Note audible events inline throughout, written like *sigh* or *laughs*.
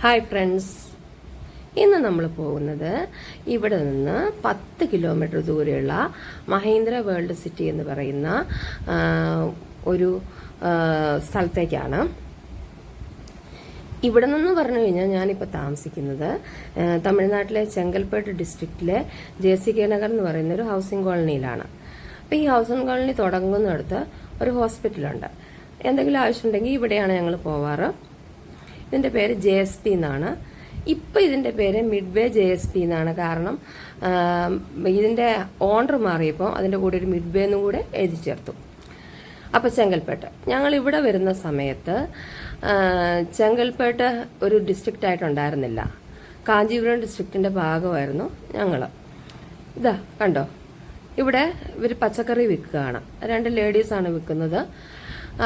Hi friends ഇന്ന് നമ്മൾ പോകുന്നത് ഇവിടെ നിന്ന് പത്ത് കിലോമീറ്റർ ദൂരെയുള്ള മഹേന്ദ്ര വേൾഡ് സിറ്റി എന്ന് പറയുന്ന ഒരു സ്ഥലത്തേക്കാണ്. ഇവിടെ നിന്ന് പറഞ്ഞു കഴിഞ്ഞാൽ ഞാനിപ്പോൾ താമസിക്കുന്നത് തമിഴ്നാട്ടിലെ ചെങ്കൽപ്പേട്ട് ഡിസ്ട്രിക്റ്റിലെ ജെ സി കെ നഗർ എന്ന് പറയുന്ന ഒരു ഹൗസിംഗ് കോളനിയിലാണ് അപ്പോൾ ഈ ഹൗസിംഗ് കോളനി തുടങ്ങുന്നിടത്ത് ഒരു ഹോസ്പിറ്റലുണ്ട് എന്തെങ്കിലും ആവശ്യമുണ്ടെങ്കിൽ ഇവിടെയാണ് ഞങ്ങൾ പോവാറ്. ഇതിന്റെ പേര് ജെ എസ് പി എന്നാണ്. ഇപ്പം ഇതിന്റെ പേര് mid way J S P എന്നാണ്. കാരണം ഇതിന്റെ ഓണർ മാറിയപ്പോൾ അതിന്റെ കൂടെ ഒരു മിഡ് വേ എന്നും കൂടെ എഴുതി ചേർത്തു. അപ്പോൾ ചെങ്കൽപ്പേട്ട് ഞങ്ങൾ ഇവിടെ വരുന്ന സമയത്ത് ചെങ്കൽപ്പേട്ട് ഒരു ഡിസ്ട്രിക്റ്റ് ആയിട്ടുണ്ടായിരുന്നില്ല. കാഞ്ചീപുരം ഡിസ്ട്രിക്റ്റിന്റെ ഭാഗമായിരുന്നു ഞങ്ങൾ ഇതാ കണ്ടോ? ഇവിടെ ഇവർ പച്ചക്കറി വിൽക്കുകയാണ്. രണ്ട് ലേഡീസാണ് വിൽക്കുന്നത്.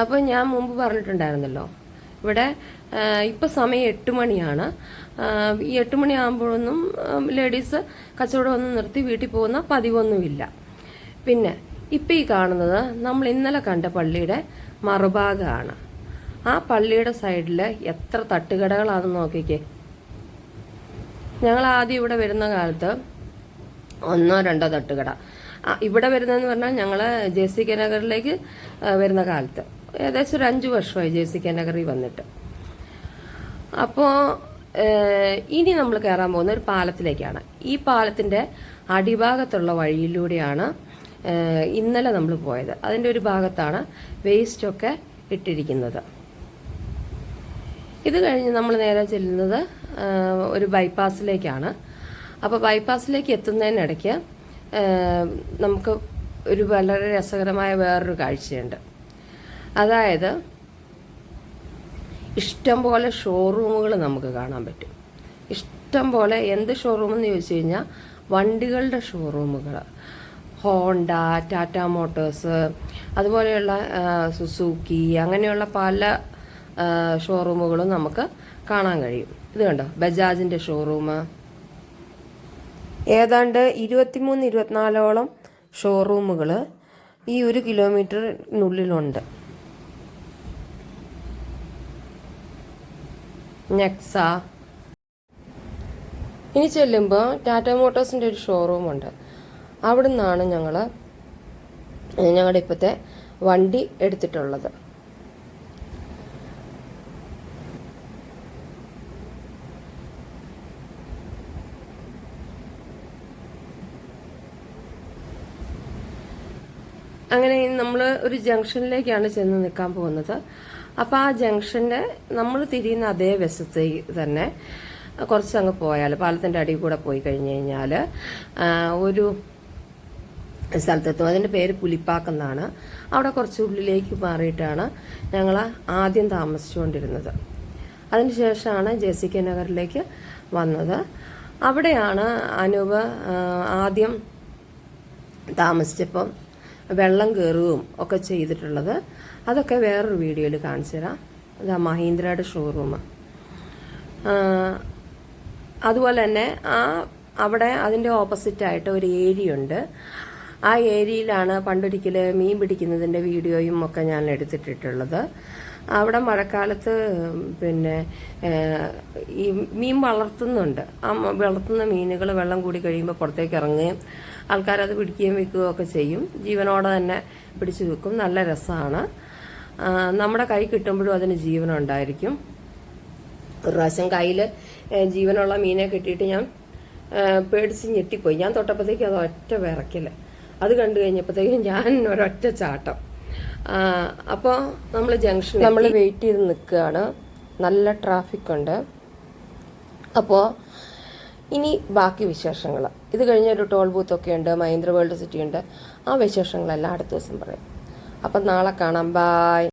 അപ്പോൾ ഞാൻ മുമ്പ് പറഞ്ഞിട്ടുണ്ടായിരുന്നല്ലോ ഇവിടെ ഇപ്പം സമയം എട്ട് മണിയാണ്. ഈ എട്ട് മണിയാകുമ്പോഴൊന്നും ലേഡീസ് കച്ചവടം ഒന്നും നിർത്തി വീട്ടിൽ പോകുന്ന പതിവൊന്നുമില്ല. പിന്നെ ഇപ്പം ഈ കാണുന്നത് നമ്മൾ ഇന്നലെ കണ്ട പള്ളിയുടെ മറുഭാഗമാണ് ആ പള്ളിയുടെ സൈഡിൽ എത്ര തട്ടുകടകളാണെന്ന് നോക്കിക്കേ. ഞങ്ങൾ ആദ്യം ഇവിടെ വരുന്ന കാലത്ത് ഒന്നോ രണ്ടോ തട്ടുകട. ഇവിടെ വരുന്നതെന്ന് പറഞ്ഞാൽ ഞങ്ങൾ ജെ സി കെ നഗറിലേക്ക് വരുന്ന കാലത്ത്. ഏകദേശം ഒരു അഞ്ച് വർഷമായി ജെ സി കെ നഗറിൽ വന്നിട്ട്. അപ്പോൾ ഇനി നമ്മൾ കയറാൻ പോകുന്ന ഒരു പാലത്തിലേക്കാണ്. ഈ പാലത്തിന്റെ അടിഭാഗത്തുള്ള വഴിയിലൂടെയാണ് ഇന്നലെ നമ്മൾ പോയത്. അതിന്റെ ഒരു ഭാഗത്താണ് വേസ്റ്റ് ഒക്കെ ഇട്ടിരിക്കുന്നത്. ഇത് കഴിഞ്ഞ് നമ്മൾ നേരെ ചെല്ലുന്നത് ഒരു ബൈപ്പാസിലേക്കാണ് അപ്പോൾ ബൈപ്പാസിലേക്ക് എത്തുന്നതിനിടയ്ക്ക് നമുക്ക് ഒരു വളരെ രസകരമായ വേറൊരു കാഴ്ചയുണ്ട്. അതായത് ഇഷ്ടം പോലെ ഷോറൂമുകൾ നമുക്ക് കാണാൻ പറ്റും. ഇഷ്ടം പോലെ എന്ത് ഷോറൂം എന്ന് ചോദിച്ചു കഴിഞ്ഞാൽ വണ്ടികളുടെ ഷോറൂമുകൾ ഹോണ്ട ടാറ്റ മോട്ടോഴ്സ് അതുപോലെയുള്ള സുസൂക്കി അങ്ങനെയുള്ള പല ഷോറൂമുകളും നമുക്ക് കാണാൻ കഴിയും. ഇത് കണ്ടോ? ബജാജിന്റെ ഷോറൂം ഏതാണ്ട് ഇരുപത്തിമൂന്ന് ഇരുപത്തിനാലോളം ഷോറൂമുകൾ ഈ ഒരു കിലോമീറ്ററിനുള്ളിലുണ്ട് നെക്സ ഇനി ചെല്ലുമ്പോൾ ടാറ്റ മോട്ടോഴ്സിന്റെ ഒരു ഷോറൂമുണ്ട് അവിടെ നിന്നാണ് ഞങ്ങൾ ഞങ്ങളുടെ ഇപ്പോഴത്തെ വണ്ടി എടുത്തിട്ടുള്ളത്. അങ്ങനെ നമ്മൾ ഒരു ജംഗ്ഷനിലേക്കാണ് ചെന്ന് നിൽക്കാൻ പോകുന്നത്. അപ്പോൾ ആ ജംഗ്ഷന്റെ നമ്മൾ തിരിയുന്ന അതേ വശത്ത് തന്നെ കുറച്ചങ്ങ് പോയാൽ പാലത്തിന്റെ അടിയിൽ കൂടെ പോയി കഴിഞ്ഞു കഴിഞ്ഞാൽ ഒരു സ്ഥലത്തെത്തും. അതിന്റെ പേര് പുലിപ്പാക്കെന്നാണ് അവിടെ കുറച്ച് ഉള്ളിലേക്ക് മാറിയിട്ടാണ് ഞങ്ങൾ ആദ്യം താമസിച്ചുകൊണ്ടിരുന്നത്. അതിനുശേഷമാണ് ജെ സി കെ നഗറിലേക്ക് വന്നത്. അവിടെയാണ് അനൂപ് ആദ്യം താമസിച്ചപ്പം വെള്ളം കയറുകയും ഒക്കെ ചെയ്തിട്ടുള്ളത്. അതൊക്കെ വേറൊരു വീഡിയോയിൽ കാണിച്ചു തരാം. അതാ മഹീന്ദ്രയുടെ ഷോറൂം അതുപോലെ തന്നെ ആ അവിടെ അതിന്റെ ഓപ്പോസിറ്റായിട്ട് ഒരു ഏരിയ ഉണ്ട്. ആ ഏരിയയിലാണ് പണ്ടൊരിക്കൽ മീൻ പിടിക്കുന്നതിന്റെ വീഡിയോയും ഒക്കെ ഞാൻ എടുത്തിട്ടിട്ടുള്ളത്. അവിടെ മഴക്കാലത്ത് പിന്നെ ഈ മീൻ വളർത്തുന്നുണ്ട്. ആ വളർത്തുന്ന മീനുകൾ വെള്ളം കൂടി കഴിയുമ്പോൾ പുറത്തേക്ക് ഇറങ്ങുകയും ആൾക്കാരത് പിടിക്കുകയും വിൽക്കുകയും ഒക്കെ ചെയ്യും. ജീവനോടെ തന്നെ പിടിച്ചു വെക്കും. നല്ല രസമാണ് നമ്മുടെ കൈ കിട്ടുമ്പോഴും അതിന് ജീവനുണ്ടായിരിക്കും ഒരു പ്രാവശ്യം കയ്യിൽ ജീവനുള്ള മീനെ കിട്ടിയിട്ട് ഞാൻ പേടിച്ച് ഞെട്ടിപ്പോയി. ഞാൻ തൊട്ടപ്പോഴത്തേക്കും അത് ഒറ്റ വിറക്കില്ല അത് കണ്ടു കഴിഞ്ഞപ്പോഴത്തേക്കും ഞാൻ *laughs* ഒരൊറ്റ ചാട്ടം. അപ്പോൾ നമ്മൾ ജംഗ്ഷൻ നമ്മൾ വെയിറ്റ് ചെയ്ത് നിൽക്കുകയാണ്. നല്ല ട്രാഫിക് ഉണ്ട്. അപ്പോൾ ഇനി ബാക്കി വിശേഷങ്ങൾ ഇത് കഴിഞ്ഞ ഒരു ടോൾ ബൂത്ത് ഒക്കെ ഉണ്ട് മഹീന്ദ്ര വേൾഡ് സിറ്റി ഉണ്ട്. ആ വിശേഷങ്ങളെല്ലാം അടുത്ത ദിവസം പറയാം. അപ്പം നാളെ കാണാം. ബായ്